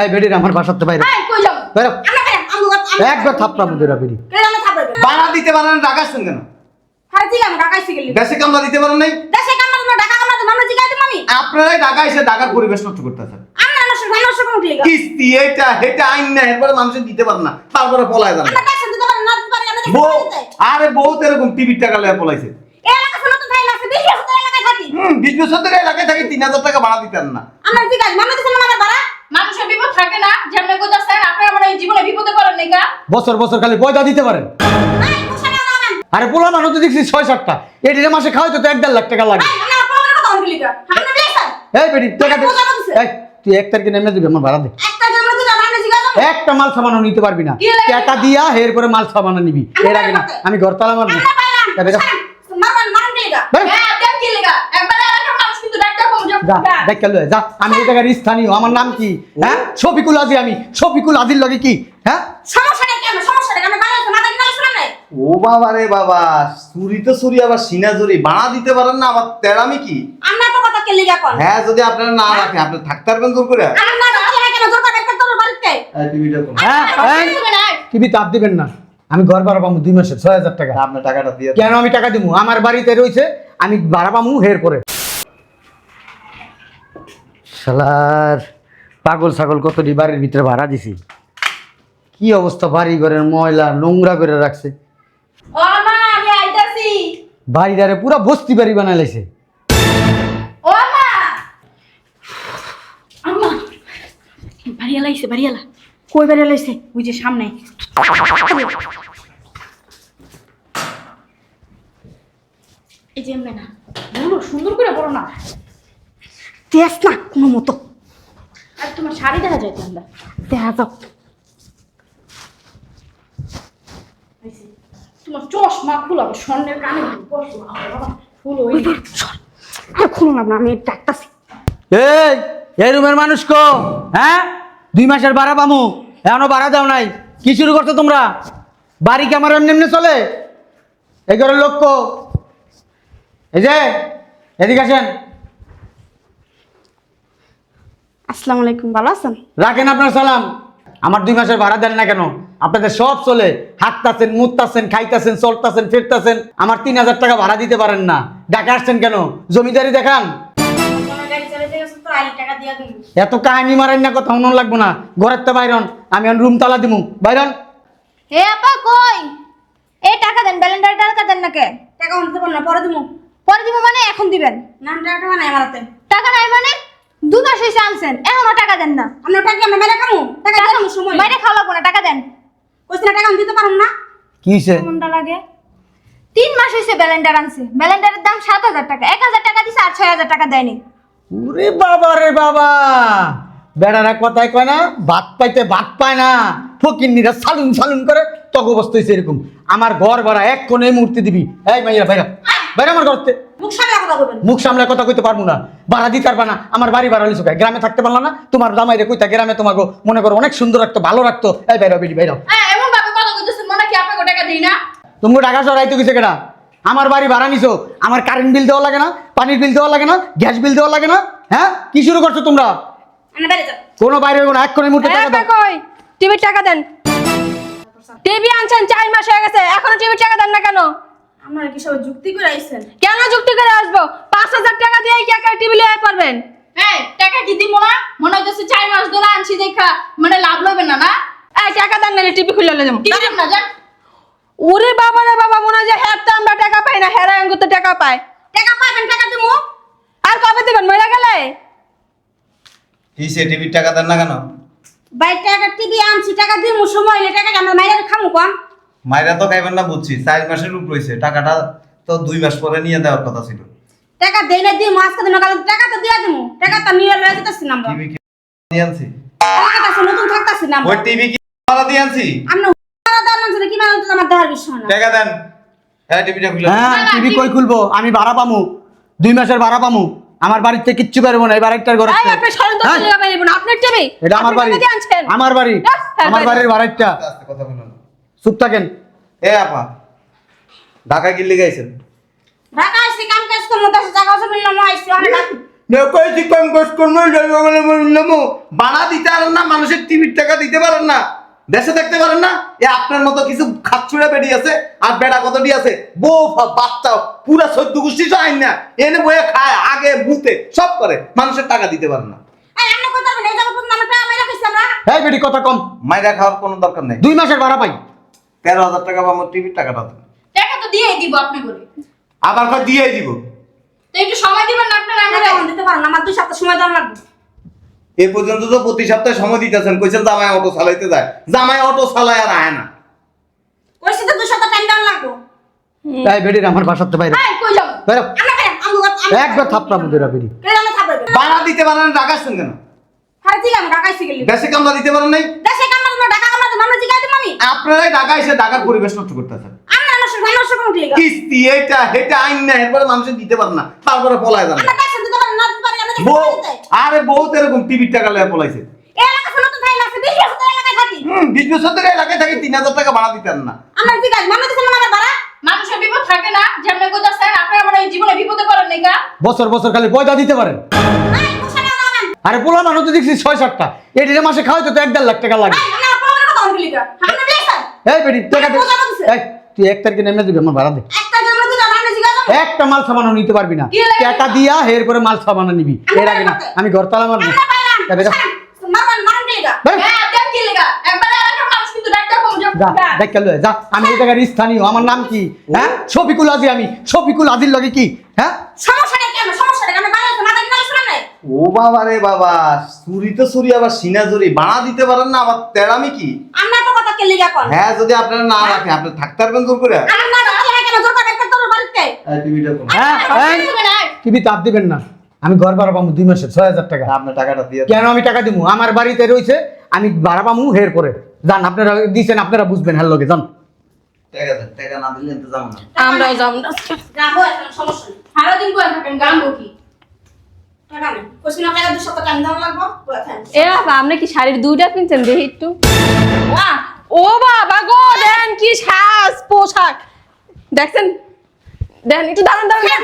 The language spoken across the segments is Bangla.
এই বেডির আমার বাসাতে বাইরে। আমগো একবার থাপড়া মুদিরা বাড়া। দিতে পারেন কেন? দেশে কামলা দিতে পারেন নাই? দেশে কামড়া তোমার ঢাকা কামড়া তো আমরা জিগাই দিম আমি। আপনারাই ঢাকা এসে ঢাকার পরিবেশ নষ্ট করতেছেন। আমরা নষ্ট নষ্ট কোন ক্লিক কিস্তি এটা এটা আইন না এরপরে মানুষের দিতে পারেন না। তারপরে পলায় যান আমরা কাছে দিতে পারি না দিতে পারি আমরা বউ আরে বহুত এরকম টিভির টাকা লয়ে পলাইছে। এলাকা শুনো তো এলাকায় থাকি। হুম এলাকায় থাকি তিন হাজার টাকা ভাড়া দিতেন না। আমরা জিগাই ভাড়া মানুষের বিপদ থাকে না। যেমন আপনারা মানে এই জীবনে বিপদে পড়েন নাই কা? বছর বছর খালি পয়দা দিতে পারেন। এই কুশানা দামান আরে পোলা মানুষ তো দেখছি ছয় সাতটা। এটিতে মাসে খাওয়াইতে তো এক দেড় লাখ টাকা লাগে। এই আমরা প্রবলেম কথা বলি কা? আমরা বিয়েছেন এই বেডি টাকা দে। এই, তুই এক তারিখে নেমে দিবি আমার ভাড়া দে একটা আমরা আমরা মাল নিতে পারবি না। টাকা দিয়া হের করে মাল সামানা নিবি। আমি এর আগে না। আমি ঘর তালা মারবো। যা দেখ কেন যা। আমি এই জায়গার স্থানীয় আমার নাম কি? হ্যাঁ? শফিকুল আজি আমি। শফিকুল আজির লগে কি? হ্যাঁ? মাথা নাই ও বাবা রে বাবা চুরি তো চুরি আবার সিনা চুরি। ভাড়া দিতে পারেন না আবার তেরামি কি? আমরা তো কথা কে লিগা কর হ্যাঁ যদি আপনারা না রাখেন আপনি থাকতে পারবেন দূর করে। আমরা না কথা কেন? জোর করে একটা তোর বাড়িতে। এই টিভিটা কোন? হ্যাঁ টিভি তাপ দিবেন না। আমি ঘর ভাড়া পাবো দুই মাসে ছয় হাজার টাকা। আপনার টাকাটা দিয়ে কেন আমি টাকা দিব আমার বাড়িতে রয়েছে আমি ভাড়া পাবো হের পরে। শালার পাগল ছাগল কতটি বাড়ির ভিতরে ভাড়া দিছি। কি অবস্থা বাড়ি ঘরের ময়লা নোংরা করে রাখছে। ও মা আমি আইতাছি। বাড়িটারে পুরা বস্তি বাড়ি বানাই লাইছে। ও মা। আম্মা বাড়িয়ালা আইছে বাড়িয়ালা কই বেরে লইছে ওই যে সামনে। এই যে এমনি না সুন্দর করে বলো না। তেস না কোনো মতো। আর তোমার শাড়ি দেখা যায় তো আমরা? দেখা যাও তোমার চশমা খুলাবো স্বর্ণের কানে বসো। ফুল ওই সর। আর খুলো না না, আমি ডাকতাছি এই এই রুমের মানুষ কো? হ্যাঁ? দুই মাসের ভাড়া পামু। এখনও ভাড়া দাও নাই। কি শুরু করছ তোমরা? বাড়ি কি আমার এমনি এমনি চলে? এই ঘরের লোক কো? এই যে এদিকে আসেন। আসসালামু আলাইকুম ভালো আছেন? রাখেন আপনার সালাম। আমার দুই মাসের ভাড়া দেন না কেন? আপনাদের সব চলে। হাঁটতাছেন মুততাছেন খাইতাছেন চলতাছেন ফিরতাছেন। আমার তিন হাজার টাকা ভাড়া দিতে পারেন না। ডাকা আসছেন কেন? জমিদারি দেখান। এত কাহিনী মারেন না কথা মনে লাগবো না। ঘরের তো বাইরন আমি রুম তালা দিমু। বাইরন। হে আপা কই? এই টাকা দেন ব্যালেন্ডার টাকা দেন না কে? টাকা উঠতে পারো না পরে দিমু। পরে দিব মানে এখন দিবেন? নাম টাকা নাই আমার হাতে। টাকা নাই মানে? দু মাস হয়েছে আনছেন এখনও টাকা দেন না। আমরা টাকা আমরা মেরে খামু? টাকা দিমু সময়। বাইরে খাওয়া লাগবো না টাকা দেন। কইছ না টাকা আমি দিতে পারুম না। কি কোনটা লাগে। তিন মাস হয়েছে ব্যালেন্ডার আনছে। ব্যালেন্ডারের দাম সাত হাজার টাকা। এক হাজার টাকা দিছে আর ছয় হাজার টাকা দেয়নি। ওরে বাবা রে বাবা! বেড়ারা কথায় কয় না ভাত পাইতে ভাত পায় না। ফকিন্নিরা সালুন সালুন করে তক অবস্থা হয়েছে এরকম। আমার ঘর ভাড়া এক কোণে মূর্তি দিবি। এই মাইয়া বাইরা বাইরে আমার ঘরতে। মুখ মুখ সামলে কথা কইতে পারব না। ভাড়া দিতে পারবা না। আমার বাড়ি ভাড়া লিসু গ্রামে থাকতে পারলা না। তোমার জামাইরে কইতা গ্রামে তোমাকে মনে করো অনেক সুন্দর রাখতো ভালো রাখতো। এই বাইরা বেরি বাইরা। হ্যাঁ এমন ভাবে কথা কইতেছেন মনে কি আপনাকে টাকা দেই না? তুমি টাকা সরাইতে গেছে কেনা আমার বাড়ি ভাড়া নিছো। আমার কারেন্ট বিল দেওয়া লাগে না পানির বিল দেওয়া লাগে না গ্যাস বিল দেওয়া লাগে না হ্যাঁ? কি শুরু করছ তোমরা? আমি বাইরে কোনো বাইরে হইবো না। এক্ষুনি মুহূর্তে টাকা দাও। কই? টিভির টাকা দেন। টিভি আনছেন চার মাস হয়ে গেছে। এখনও টিভির টাকা দেন না কেন? আপনারা কি সব যুক্তি করে আইছেন? কেন যুক্তি করে আসব? পাঁচ হাজার টাকা দিয়ে কি একা টিভি লিয়ে পারবেন। হ্যাঁ টাকা কি দিব না মনে হইতেছে চার মাস ধরে আনছি দেখা মানে লাভ লবেন না না? এই টাকা দেন নাহলে টিভি খুলে যাব। কি দিব না জান ওরে বাবা রে বাবা মনে হয় যে হ্যাঁ তো আমরা টাকা পাই না হেরা আঙ্গুতে টাকা পায়। টাকা পাবেন টাকা দিমু? আর কবে দেবেন মরে গেলে? কি সে টিভির টাকা দেন না কেন? বাইরে টাকা টিভি আনছি টাকা দিমু সময় হইলে টাকা আমরা মাইরে খামু কম। মাইরা তো খাইবেন না বুঝছি চার মাসের উপর হয়েছে টাকাটা তো দুই মাস পরে নিয়ে দেওয়ার কথা ছিল। টাকা দেই না দিমু আজকে দিন কাল টাকা তো দিয়া দিমু। টাকা তো নিয়ে লয়ে যেতেছি না আমরা। টিভি কি দিয়ে আনছি? টাকা আছে নতুন থাকতাছি না ওই টিভি কি ভাড়া দিয়ে আনছি? আমরা টাকা দাম না কি মানে আমার দেওয়ার বিষয় না। টাকা দেন। হ্যাঁ টিভিটা খুলে হ্যাঁ টিভি কই খুলবো? আমি ভাড়া পামু। দুই মাসের ভাড়া পামু। আমার বাড়িতে কিচ্ছু পারব না এই বাড়িটার ঘর এই আপনি সরেন তো লিয়ে পাইবেন আপনার টিভি? এটা আমার বাড়ি। আমার বাড়ি। হ্যাঁ, আমার বাড়ির ভাড়াটা আস্তে আস্তে কথা বলুন চুপ থাকেন। এ আপা ঢাকা গিল্লি গাইছেন ঢাকা আইছি কাম কাজ দশ আইছি অনেক কইছি কম বানা দিতে পারেন না মানুষের টিভির টাকা দিতে পারেন না। দেশে দেখতে পারেন না। এ আপনার মতো কিছু খাচ্ছুড়া বেডি আছে আর বেড়া কতটি আছে? বউ বাচ্চা পুরা গোষ্ঠী তো আইন না। এনে বয়ে খায় আগে সব করে। মানুষের টাকা দিতে পারেন না। বেটি কথা কম। মাইরা খাওয়ার কোনো দরকার নেই। দুই মাসের ভাড়া পাই। তেরো হাজার টাকা বা আমার টিভির টাকাটা দেন। টাকা তো দিয়েই দিব আপনি করে আবার কয় দিয়ে দিব? তো একটু সময় দিবেন না আপনারা এখন দিতে পারো না আমার দুই সপ্তাহ সময় দেওয়া লাগবে। এ পর্যন্ত তো প্রতি সপ্তাহে সময় দিতেছেন কইছেন জামাই অটো চালাইতে যায়। জামাই অটো চালায় আর আয় না। কইছি তো দুই সপ্তাহ টাইম দেওয়া লাগবে। এই বেটির আমার বাসাতে বাইরে। কই যাব আমি একবার থাপড়া বাড়া দিতে পারেন না কেন? ঠিক আমি ঢাকা গেলি। দেশে কামলা দিতে পারেন নাই? দেশে তোমরা ঢাকা তোমরা আমি? আপনারাই ঢাকা এসে ঢাকার পরিবেশ নষ্ট করতেছেন। আমরা নষ্ট আমরা নষ্ট করুন ঠিক কিস্তি এটা এটা আইন না এরপরে মানুষের দিতে না। তারপরে পলায় যান পারি আরে বহুত এরকম টিভির টাকা লয়ে পলাইছে। বছর থাকি। বছর ধরে এলাকায় থাকি তিন হাজার টাকা ভাড়া দিতেন না। আমরা জিগাই মামা দিছে না আমার ভাড়া? মানুষের বিপদ থাকে না যেমন কইতাছেন আপনি আমার এই জীবনে বিপদে পড়েন নাই বছর বছর খালি পয়সা দিতে পারেন। আরে পোলা মানুষ দেখছি ছয় সাতটা। এটি মাসে খাওয়াই তো এক দেড় লাখ টাকা লাগে। এই আমরা আপনার কথা বলি গা আমরা বিয়ে এই বেটি টাকা দে। এই, তুই এক তারিখে নেমে দিবি আমার ভাড়া দে। একটা জন্য দিলাম আমরা জিগাই দেব একটা মাল সামানও নিতে পারবি না। টাকা দিয়া এর পরে মাল সামানো নিবি। এর আগে না আমি ঘর তালা মারবো। আমি এই জায়গার স্থানীয় আমার নাম কি? হ্যাঁ? শফিকুল আজি আমি। শফিকুল আজির লগে কি? হ্যাঁ সমস্যাটা কি আমরা সমস্যাটা কি? আমরা বাইরে আছি, মাথা কিনা শুনাম নাই ও বাবা রে বাবা চুরি তো চুরি আবার সিনা চুরি। ভাড়া দিতে পারেন না আবার তেরামি কি? আমরা তো কথা কে লিগা কর হ্যাঁ যদি আপনারা না রাখে আপনি থাকতে পারবেন জোর করে। আমার না হয় কেন? জোর করে একটা তোর বাড়িতে। এই টিভিটা কোন হ্যাঁ টিভি তাপ দিবেন না। আমি ঘর ভাড়া পাবো দুই মাসে ছয় হাজার টাকা। আপনার টাকাটা দিয়ে কেন আমি টাকা দিব আমার বাড়িতে রয়েছে আমি ভাড়া পাবো হের পরে যান আপনারা দিচ্ছেন আপনারা বুঝবেন হ্যাঁ লগে যান। টাকা দেন টাকা না দিলে তো যাব না। আমরাও যাম না। যাব এখন সমস্যা নেই। সারা দিন বয়ে থাকেন? গামবো কি? এ বাবা আপনি কি শাড়ির দুইটা কিনছেন দেখি একটু? ও বাবা গো দেন কি সাজ পোশাক। দেখছেন? দেন একটু দাঁড়ান দাঁড়ান। দাঁড়ান।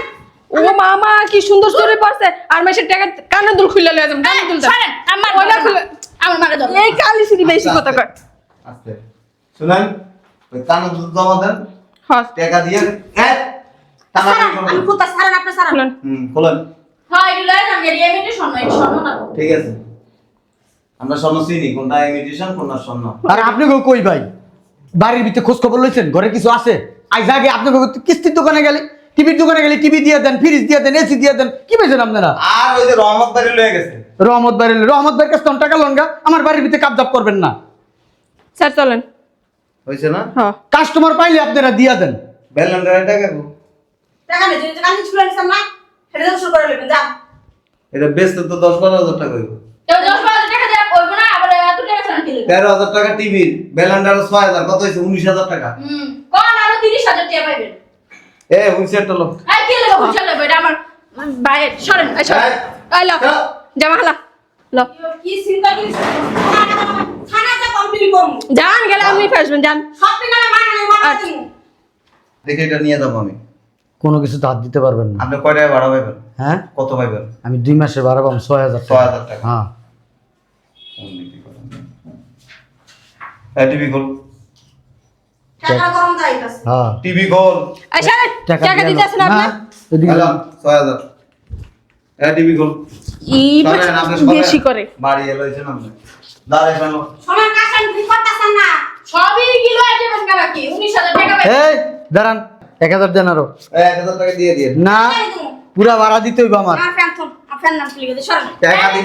ও মামা কি সুন্দর করে পড়ছে আর মাসের টাকা কানের দুল খুলে লয়ে যাবেন কানের দুল ছাড়েন আমার খুলে আমার মারে দাও এই কালি সিঁড়ি বেশি কথা কয়। আস্তে শুনেন ওই কানো দুধ জমা দেন। হস টাকা দিয়ে হ্যাঁ টাকা আমি করবেন। সারান আপনি সারান। খুলেন। হুম খোলেন। হ্যাঁ এগুলো স্বর্ণ না ঠিক আছে। আমরা স্বর্ণ চিনি কোনটা ইমিটেশন কোনটা স্বর্ণ? আর আপনি কই ভাই? বাড়ির ভিতরে খোঁজ খবর লইছেন? ঘরে কিছু আছে? আজ আগে আপনি কিস্তির দোকানে গেলে টিভির দোকানে গেলে টিভি দিয়ে দেন ফ্রিজ দিয়ে দেন এসি দিয়ে দেন কি পেয়েছেন আপনারা? আর ওই যে রহমত বাড়ি লয়ে গেছে। রহমত বাড়ির রহমত ভাইয়ের কাছে টাকা লনগা আমার বাড়ির ভিতরে করবেন না। স্যার চলেন। হয়েছে না? হ্যাঁ। কাস্টমার পাইলে আপনারা দিয়া দেন। ব্যালেন্ডারের টাকা গো টাকা নেই যদি কালকে ছুলে নিছেন না সেটা তো শুরু করে নেবেন যা। এটা বেচতে তো দশ বারো হাজার টাকা হইব? তেরো হাজার টাকা টিভির ব্যালেন্ডার ছয় হাজার কত হয়েছে উনিশ হাজার টাকা। হুম কোন আরও তিরিশ হাজার টাকা পাইবেন এ উনিশের টলো এই কি লাগবে বুঝা লাগবে এটা আমার বাইরে সরেন সরেন। ল। জামা হালা ল। কি চিন্তা করিস? যান গেলে ফেসবেন যান। মানা মানা আচ্ছা। দেখে এটা নিয়ে যাব আমি। কোনো কিছু হাত দিতে পারবেন না। আপনি কয় টাকা ভাড়া পাইবেন হ্যাঁ? কত পাইবেন? আমি দুই মাসের ভাড়া পাবো ছয় হাজার ছয় হাজার টাকা। হ্যাঁ। টিভি খোল। টাকা গরম যাইতাছে হ্যাঁ। টিভি খোল। টাকা আপনি। ছয় হাজার। হ্যাঁ টিভি খোল। ই সরেন, আপনি সরেন। বেশি করে। বাড়ি এলো হয়েছে না দাঁড়াই ফেলো সোনার কাছে কি করতেছেন না। সবই কেন টাকা এই দাঁড়ান। দেন আরও। এক হাজার টাকা দিয়ে দিয়ে। না। পুরা ভাড়া দিতে হইব আমার। আপনি?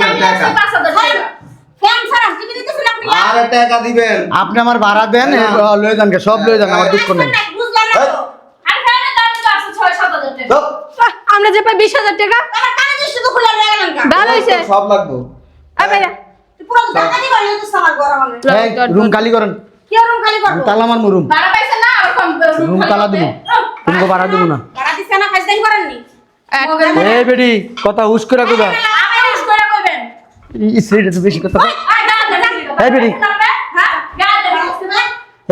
আরে টাকা দিবেন। আপনি আমার ভাড়া দেন এ, লয়ে যান গে, সব লয়ে যান আমার দুঃখ নেই। আমরা যে পাই বিশ হাজার টাকা। ভালো হয়েছে সব লাগবে। রুম খালি করেন। কি রুম খালি করব? তালা আমার রুম। ভাড়া পাইছেন না আর কম রুম তালা দিব। ভাড়া দিব না। ভাড়া দিছে না এই বেডি কথা হুশ করে তো বেশি কথা আর গাল দেন এই বেটি। হ্যাঁ? গাল দেন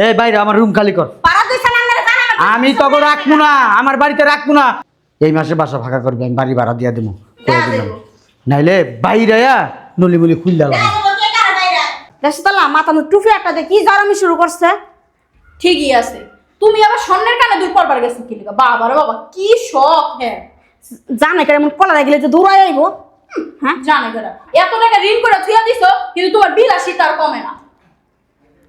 এই বাইরে আমার রুম খালি কর। ভাড়া দিছে না আপনারা জানেন না আমি তোকে রাখব না আমার বাড়িতে রাখব না। এই মাসে বাসা ফাঁকা করবে আমি বাড়ি ভাড়া দিয়ে দেবো করে দিলাম। নাইলে বাইরে নলিমুলি খুললাম দেশতলা মাথা মুখ টুফি একটা দিয়ে কি জারামি শুরু করছে? ঠিকই আছে। তুমি আবার স্বর্ণের কানে দূর পড়বার গেছো কি বাবা রে বাবা কি শখ হ্যাঁ। জানে কেন এমন কলা গেলে যে দৌড়াই আইব। হ্যাঁ? জানে গেরা এত টাকা ঋণ করে থুয়া দিছো কিন্তু তোমার বিলাসী তার কমে না।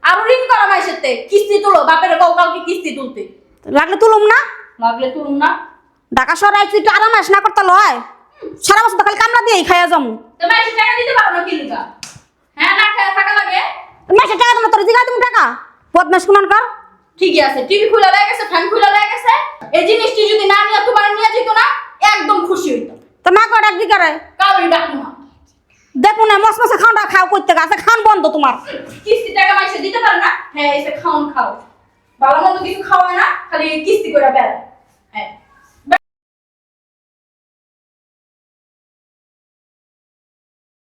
আরও ঋণ করা মাইসের তে কিস্তি তুলো বাপের বউ কালকে কিস্তি তুলতে। লাগলে তুলুম না? লাগলে তুলুম না। ঢাকা শহরে আইছি একটু আরাম আস না করতে লয়। সারা বছর তো খালি কামলা দিয়েই খাইয়া যাব তো মাইসের টাকা দিতে পারো না কি লিগা হ্যাঁ না খায় থাকা লাগে। মাসে টাকা তোমার তোর জিগা তুমি টাকা। বদমাস কুমান কর। ঠিকই আছে টিভি খোলা লাগে গেছে ফ্যান খোলা লাগে গেছে। এই জিনিসটি যদি না নিয়ে তোমার নিয়ে যেত না একদম খুশি হইতো তো মা কয় ডাক দিকারে কাউরি ডাকু না। দেখো না মস মশা খাওয়া খাও করতে গেছে খান বন্ধ তোমার। কিস্তি টাকা মাইসে দিতে পারে না? হ্যাঁ এসে খাওন খাও। ভালো মতো কিছু খাওয়ায় না খালি কিস্তি করে বেড়ায়।